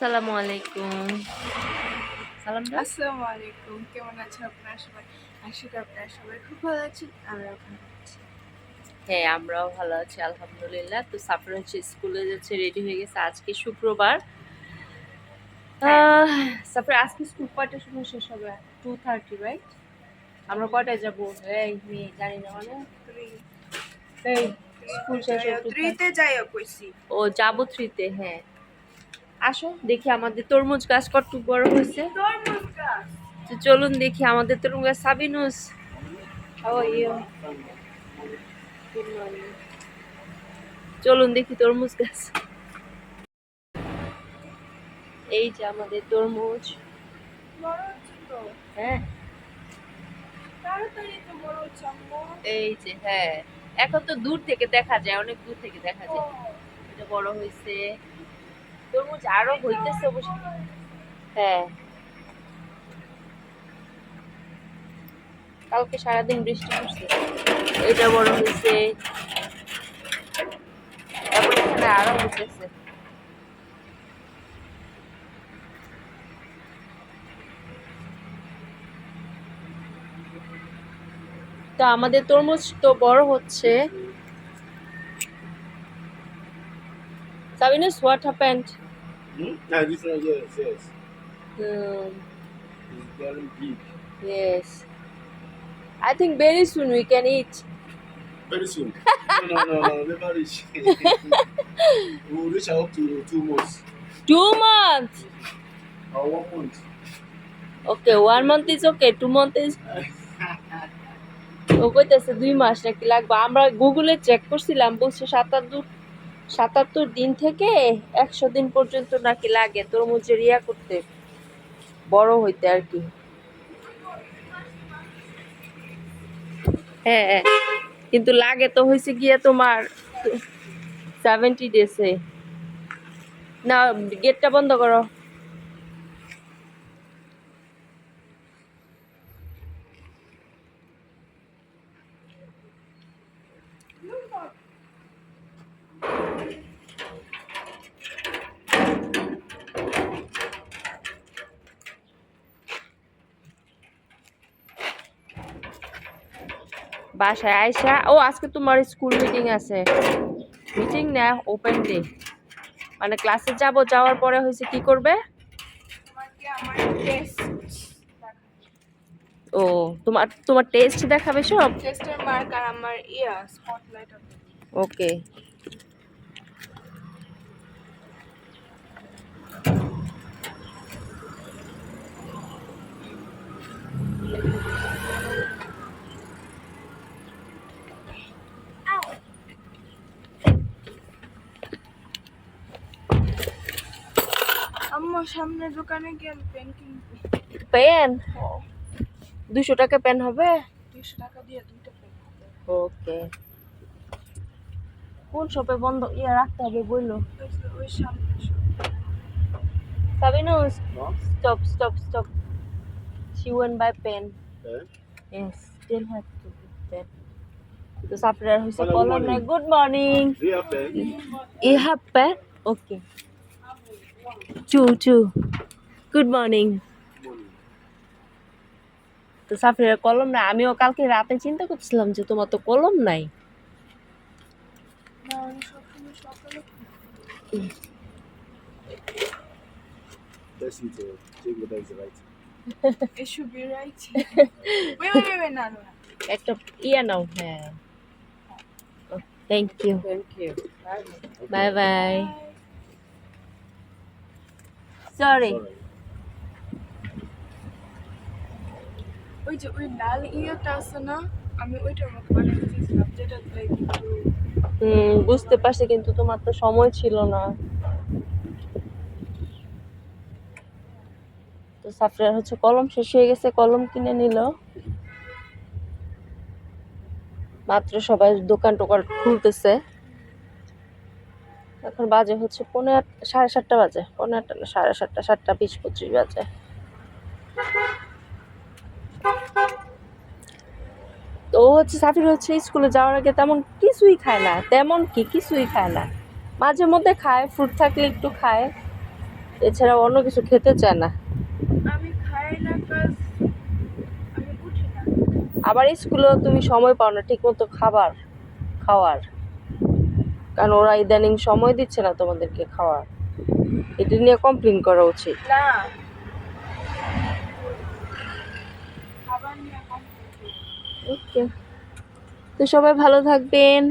আসসালামু আলাইকুম। সালাম দাও। আসসালামু আলাইকুম। কেমন আছেন আপনারা সবাই? আশা করি আপনারা সবাই খুব ভালো আছেন আমরা ওখানে আছি। হ্যাঁ আমরাও ভালো আছি আলহামদুলিল্লাহ। তো সাফর হচ্ছে স্কুলে যাচ্ছে রেডি হয়ে গেছে। আজকে শুক্রবার। আহ, সাফর আজকে স্কুল কয়টার সময় শেষ হবে টু থার্টি রাইট আমরা কয়টায় যাব? এই মেয়ে জানি না মানে এই স্কুল শেষ হয়ে ও যাব থ্রিতে হ্যাঁ। আসো দেখি আমাদের তরমুজ গাছ কতটুকু বড় হয়েছে। তো চলুন দেখি আমাদের তরমুজ গাছ সাবিনুস. চলুন দেখি তরমুজ গাছ। এই যে আমাদের তরমুজ। হ্যাঁ। এই যে হ্যাঁ। এখন তো দূর থেকে দেখা যায় অনেক দূর থেকে দেখা যায়। এটা বড় হয়েছে। তরমুজ আরও হইতেছে অবশ্য। হ্যাঁ। কালকে সারাদিন বৃষ্টি পড়ছে। এটা বড় হয়েছে এখানে আরও হইতেছে। তো আমাদের তরমুজ তো বড় হচ্ছে। Sabinus, what happened? Hmm? No, this one, yes, yes. Um, It's very big. yes. I think very soon we can eat. Very soon. no, no, no, no, never reach. we will reach out to two months Two months. or one month. Okay, one month is okay. Two months is ও কইতেছে দুই মাস নাকি লাগবে আমরা গুগলে check করছিলাম বলছে সাতাত্তর সাতাত্তর দিন থেকে একশো দিন পর্যন্ত নাকি লাগে তরমুজের ইয়া করতে, বড় হইতে আর কি। হ্যাঁ হ্যাঁ। কিন্তু লাগে তো হয়েছে গিয়ে তোমার সেভেন্টি ডেসে না গেটটা বন্ধ করো। বাসায় আয়সা ও আজকে তোমার স্কুল মিটিং আছে। মিটিং না ওপেন ডে মানে ক্লাসে যাব যাওয়ার পরে হয়েছে কি করবে? আমার টেস্ট ও তোমার তোমার টেস্ট দেখাবে সব? টেস্টের মার্ক আর আমার ইয়া স্পটলাইট ওকে সামনের দোকানে গিয়ে পেন কিনবো। পেন দুশো টাকা পেন হবে? দুইশো টাকা দিয়ে দুইটা পেন হবে। ওকে। কোন শপে বন্ধ? ইয়ে রাখতে হবে বলল ওই সামনে shop। সাবিনুস No? stop stop stop she went by pen. Eh? yes still have to be pen. তো সাফরার হইছে Hello, good কলম। নাই good morning have pen? You have pen? Okay. Two, two. Good morning. Morning. তো সাফিরের কলম নাই আমিও কালকে রাতে চিন্তা করছিলাম যে তোমার তো কলম নাই না আমি সবসময় সকালে Let's see to check whether it's right. It should be right. wait, wait, wait, wait, no, no. একটা ইয়া নাও হ্যাঁ thank you Thank you. Bye bye sorry Sorry. ওই যে ওই লাল ইয়েটা আছে না আমি ওইটার মতো বানাতে চেয়েছিলাম যেটা কিন্তু হুম বুঝতে পারছি কিন্তু তোমার তো সময় ছিল না। তো সাফরিয়ার হচ্ছে কলম শেষ হয়ে গেছে কলম কিনে নিল। মাত্র সবাই দোকান টোকান খুলতেছে। এখন বাজে হচ্ছে পনেরো আট- সাড়ে সাতটা বাজে পনেরো আটটা না সাড়ে সাতটা সাতটা বিশ পঁচিশ বাজে। তো হচ্ছে সাফির হচ্ছে স্কুলে যাওয়ার আগে তেমন কিছুই খায় না তেমন কি কিছুই খায় না। মাঝে মধ্যে খায় ফ্রুট থাকলে একটু খায় এছাড়া অন্য কিছু খেতে চায় না। আবার স্কুলেও তুমি সময় পাও না ঠিক মতো খাবার খাওয়ার। কারণ ওরা ইদানিং সময় দিচ্ছে না তোমাদেরকে খাওয়ার। এটা নিয়ে কমপ্লেন করা উচিত। না। ওকে তো সবাই ভালো থাকবেন।